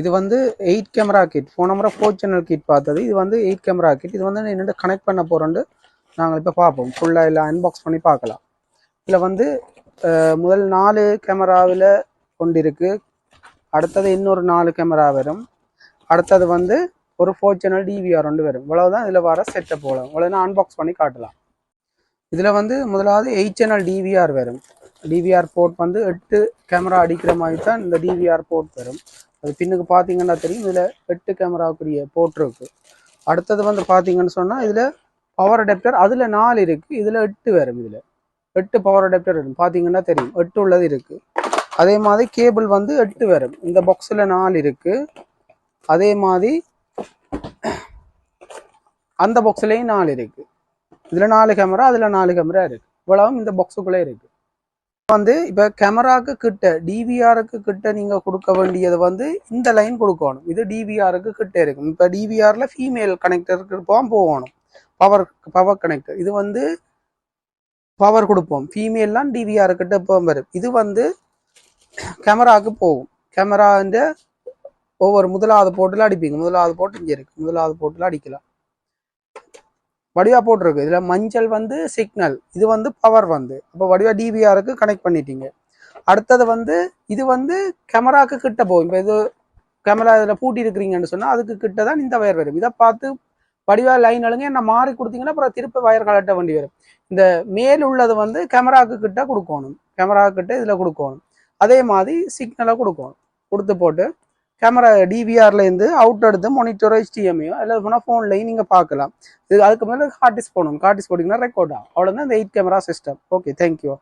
இது வந்து eight camera kit phone நம்பரை ஃபோர் சேனல் கிட் பார்த்தது. இது வந்து எயிட் கேமரா கிட் இது வந்து என்னென்ன கனெக்ட் பண்ண போகிறோன்னு நாங்கள் இப்போ பார்ப்போம். ஃபுல்லாக எல்லாம் அன்பாக்ஸ் பண்ணி பார்க்கலாம். இதில் வந்து முதல் நாலு கேமராவில் கொண்டிருக்கு அடுத்தது இன்னொரு நாலு கேமரா வரும். அடுத்தது வந்து ஒரு ஃபோர் சேனல் டிவிஆர் ஒன்று வரும். இவ்வளவுதான் இதில் வர செட்டப் போகலாம் இவ்வளோ அன்பாக்ஸ் பண்ணி காட்டலாம். இதில் வந்து முதலாவது எயிட் சேனல் டிவிஆர் வரும். டிவிஆர் போர்ட் வந்து எட்டு கேமரா அடிக்கிற மாதிரி தான் இந்த டிவிஆர் போர்ட் வரும். அது பின்னுக்கு பார்த்தீங்கன்னா தெரியும். இதில் எட்டு கேமராவுக்குரிய போர்ட் இருக்குது அடுத்தது வந்து பார்த்தீங்கன்னு சொன்னால் இதில் பவர் அடாப்டர் அதில் நாலு இருக்குது இதில் எட்டு வரும் இதில். எட்டு பவர் அடாப்டர் இருக்கும் பார்த்தீங்கன்னா தெரியும். எட்டு உள்ளது இருக்குது அதே மாதிரி கேபிள் வந்து எட்டு வரும். இந்த பாக்ஸில் நாலு இருக்குது அதே மாதிரி அந்த பாக்ஸ்லேயும் நாலு இருக்குது இதில் நாலு கேமரா அதில் நாலு கேமரா இருக்குது இவ்வளவும் இந்த பாக்ஸுக்குள்ளே இருக்குது வந்து இப்போ கேமராக்கு கிட்ட டிவிஆருக்கு கிட்ட நீங்கள் கொடுக்க வேண்டியது வந்து இந்த லைன் கொடுக்கணும். இது டிவிஆருக்கு கிட்ட இருக்கும். இப்போ டிவிஆரில் ஃபீமேல் கனெக்டருக்கு போகும் போகணும். பவர் பவர் கனெக்டர் இது வந்து பவர் கொடுப்போம். ஃபீமேல்லாம் டிவிஆர் கிட்ட போகும் வரும். இது வந்து கேமராவுக்கு போகும். கேமரான்ற ஒவ்வொரு முதலாவது போட்டில் அடிப்பீங்க. முதலாவது போட்டு இங்கே இருக்குது முதலாவது போட்டில் அடிக்கலாம். வடிவா போட்டிருக்கு. இதில் மஞ்சள் வந்து சிக்னல் இது வந்து பவர் வந்து. அப்போ வடிவா டிவிஆருக்கு கனெக்ட் பண்ணிட்டீங்க. அடுத்தது வந்து இது வந்து கேமராக்கு கிட்ட போகும். இப்போ இது கேமரா இதில் பூட்டி இருக்கிறீங்கன்னு சொன்னால் அதுக்கு கிட்ட தான் இந்த வயர் வரும். இதை பார்த்து வடிவா லைன் அழுங்க என்ன மாறி கொடுத்தீங்கன்னா அப்புறம் திருப்பி வயர் கலட்ட வேண்டி வரும். இந்த மேல் உள்ளது வந்து கேமராக்கு கிட்ட கொடுக்கணும். கேமரா கிட்ட இதில் கொடுக்கணும். அதே மாதிரி சிக்னலை கொடுக்கணும். கொடுத்து போட்டு கேமரா டிவிஆர்லேருந்து அவுட் எடுத்து மொனிட்டரோ ஹெச்டிஎம்ஐயோ இல்லை போனால் ஃபோன்லையும் நீங்கள் பார்க்கலாம் இது அதுக்கு மேலே ஹார்டிஸ் போகணும் ஹார்டிஸ் போட்டிங்கன்னா ரெக்கார்ட் ஆகும். அவ்வளோதான் இந்த eight camera system okay thank you